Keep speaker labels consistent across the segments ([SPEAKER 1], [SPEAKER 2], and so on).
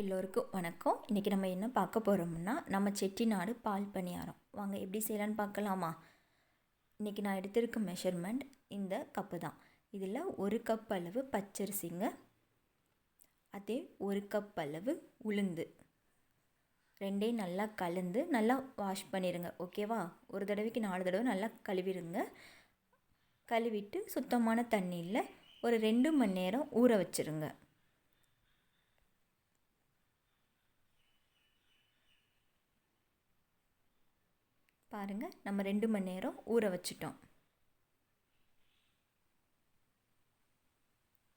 [SPEAKER 1] எல்லோருக்கும் வணக்கம். இன்றைக்கி நம்ம என்ன பார்க்க போகிறோம்னா நம்ம செட்டிநாடு பால் பணியாரம். வாங்க எப்படி செய்யலான்னு பார்க்கலாமா? இன்றைக்கி நான் எடுத்திருக்க மெஷர்மெண்ட் இந்த கப்பு தான். இதில் ஒரு கப் அளவு பச்சரிசிங்க அதே ஒரு கப் அளவு உளுந்து. ரெண்டையும் நல்லா கலந்து நல்லா வாஷ் பண்ணிடுங்க ஓகேவா ஒரு தடவைக்கு நாலு தடவை நல்லா கழுவிடுங்க. கழுவிட்டு சுத்தமான தண்ணியில் ஒரு ரெண்டு மணி நேரம் ஊற வச்சுருங்க. பாருங்கள் நம்ம ரெண்டு மணி நேரம் ஊற வச்சிட்டோம்.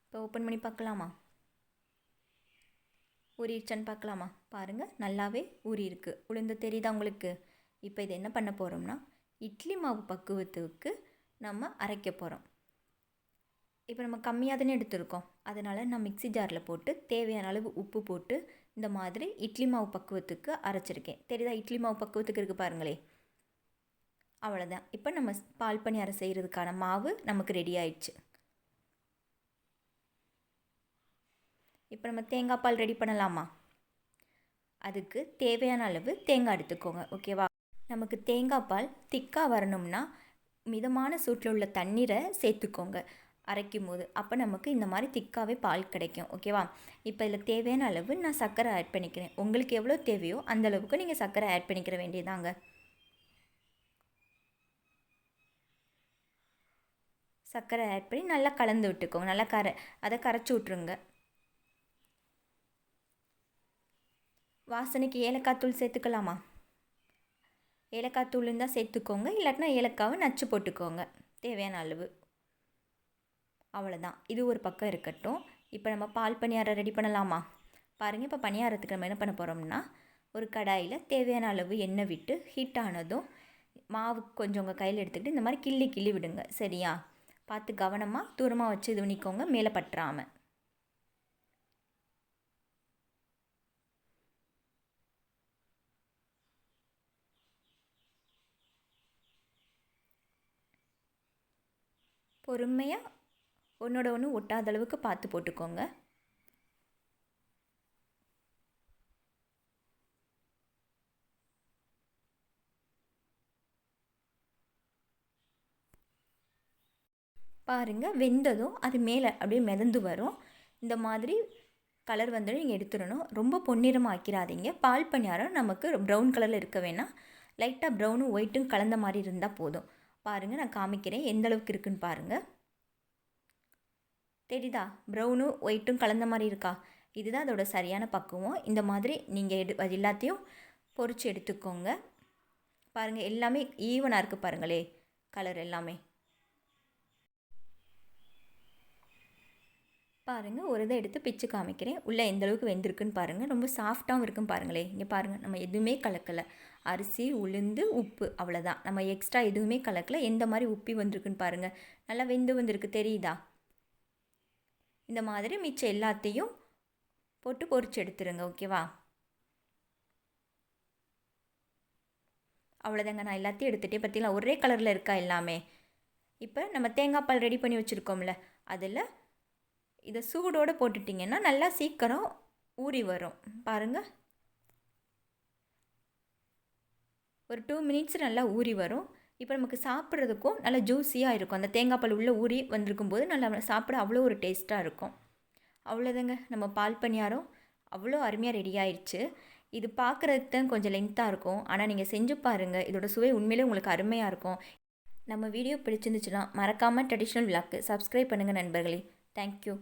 [SPEAKER 1] இப்போ ஓப்பன் பண்ணி பார்க்கலாமா? ஊறிடுச்சான்னு பார்க்கலாமா? பாருங்கள் நல்லாவே ஊறியிருக்கு. உளுந்த உளுந்து தெரியுதா உங்களுக்கு? இப்போ இதை என்ன பண்ண போகிறோம்னா இட்லி மாவு பக்குவத்துக்கு நம்ம அரைக்க போகிறோம் இப்போ நம்ம கம்மியாக தானே எடுத்திருக்கோம். அதனால் நான் மிக்சி ஜாரில் போட்டு தேவையான அளவு உப்பு போட்டு இந்த மாதிரி இட்லி மாவு பக்குவத்துக்கு அரைச்சிருக்கேன். தெரியுதா இட்லி மாவு பக்குவத்துக்கு இருக்குது பாருங்களே. அவ்வளோதான் இப்போ நம்ம பால் பணியாரம் செய்கிறதுக்கான மாவு நமக்கு ரெடி ஆயிடுச்சு. இப்போ நம்ம தேங்காய் பால் ரெடி பண்ணலாமா? அதுக்கு தேவையான அளவு தேங்காய் எடுத்துக்கோங்க ஓகேவா நமக்கு தேங்காய் பால் திக்காக வரணும்னா மிதமான சூட்டில் உள்ள தண்ணீரை சேர்த்துக்கோங்க. அரைக்கும் போது அப்போ நமக்கு இந்த மாதிரி திக்காகவே பால் கிடைக்கும் ஓகேவா இப்போ இதில் தேவையான அளவு நான் சர்க்கரை ஆட் பண்ணிக்கிறேன். உங்களுக்கு எவ்வளோ தேவையோ அந்த அளவுக்கு நீங்கள் சர்க்கரை ஆட் பண்ணிக்கிற வேண்டியதாங்க. சர்க்கரை ஆட் பண்ணி நல்லா கலந்து விட்டுக்கோங்க. நல்லா கரை அதை கரைச்சி விட்ருங்க வாசனைக்கு ஏலக்காய் தூள் சேர்த்துக்கலாமா? ஏலக்காய் தூள் இருந்தால் சேர்த்துக்கோங்க. இல்லாட்டினா ஏலக்காவை நச்சு போட்டுக்கோங்க. தேவையான அளவு. அவ்வளோதான் இது ஒரு பக்கம் இருக்கட்டும். இப்போ நம்ம பால் பணியாரம் ரெடி பண்ணலாமா? பாருங்கள் இப்போ பணியாரத்துக்கு நம்ம என்ன பண்ண போகிறோம்னா ஒரு கடாயில் தேவையான அளவு எண்ணெய் விட்டு ஹீட் ஆனதும் மாவு கொஞ்சம் உங்கள் கையில் எடுத்துக்கிட்டு இந்த மாதிரி கிள்ளி கிள்ளி விடுங்க. சரியா? பார்த்து கவனமாக தூரமாக வச்சு இது பண்ணிக்கோங்க. மேலே பற்றாமல் பொறுமையாக ஒன்றோட ஒன்று ஒட்டாத அளவுக்கு பார்த்து போட்டுக்கோங்க. பாருங்கள் வெந்ததும் அது மேலே அப்படியே மிதந்து வரும். இந்த மாதிரி கலர் வந்து நீங்கள் எடுத்துடணும். ரொம்ப பொன்னிறமாக ஆக்கிடாதீங்க பால் பணியாரம் நமக்கு ப்ரௌன் கலரில் இருக்க வேணாம். லைட்டாக ப்ரௌனும் ஒயிட்டும் கலந்த மாதிரி இருந்தால் போதும். பாருங்கள் நான் காமிக்கிறேன். எந்த அளவுக்கு இருக்குன்னு பாருங்கள் தெரியுதா? ப்ரௌனும் ஒயிட்டும் கலந்த மாதிரி இருக்கா? இதுதான் அதோட சரியான பக்குவம். இந்த மாதிரி நீங்கள் எடு அது எல்லாத்தையும் பொறிச்சு எடுத்துக்கோங்க. பாருங்கள் எல்லாமே ஈவனாக இருக்குது பாருங்களே கலர் எல்லாமே. பாருங்கள் ஒரு இதை எடுத்து பிச்சு காமிக்கிறேன். உள்ளே எந்த அளவுக்கு வெந்திருக்குன்னு பாருங்கள் ரொம்ப சாஃப்டாகவும் இருக்குன்னு பாருங்களே. இங்கே பாருங்கள் நம்ம எதுவுமே கலக்கலை. அரிசி உளுந்து உப்பு அவ்வளோதான் நம்ம எக்ஸ்ட்ரா எதுவுமே கலக்கலை. எந்த மாதிரி உப்பி வந்திருக்குன்னு பாருங்கள் நல்லா வெந்து வந்திருக்கு. தெரியுதா? இந்த மாதிரி மிச்சம் எல்லாத்தையும் போட்டு பொறிச்சு எடுத்துருங்க. ஓகேவா அவ்வளோதாங்க நான் எல்லாத்தையும் எடுத்துகிட்டே பார்த்தீங்களா? ஒரே கலரில் இருக்கா எல்லாமே? இப்போ நம்ம தேங்காய் பால் ரெடி பண்ணி வச்சுருக்கோம்ல. அதில் இதை சூடோடு போட்டுட்டிங்கன்னா நல்லா சீக்கிரம் ஊறி வரும். பாருங்கள் ஒரு டூ மினிட்ஸ் நல்லா ஊறி வரும். இப்போ நமக்கு சாப்பிட்றதுக்கும் நல்லா ஜூஸியாக இருக்கும். அந்த தேங்காய் பால் உள்ளே ஊறி வந்திருக்கும் போது நல்லா சாப்பிட அவ்வளோ ஒரு டேஸ்ட்டாக இருக்கும். அவ்வளோதாங்க. நம்ம பால் பணியாரம் அவ்வளோ அருமையாக ரெடி ஆயிடுச்சு இது பார்க்குறதுக்கு தான் கொஞ்சம் லென்த்தாக இருக்கும். ஆனால் நீங்கள் செஞ்சு பாருங்கள் இதோட சுவை உண்மையிலே உங்களுக்கு அருமையாக இருக்கும். நம்ம வீடியோ பிடிச்சிருந்துச்சுன்னா மறக்காமல் ட்ரெடிஷ்னல் விளாக்கு சப்ஸ்கிரைப் பண்ணுங்கள் நண்பர்களே. தேங்க்யூ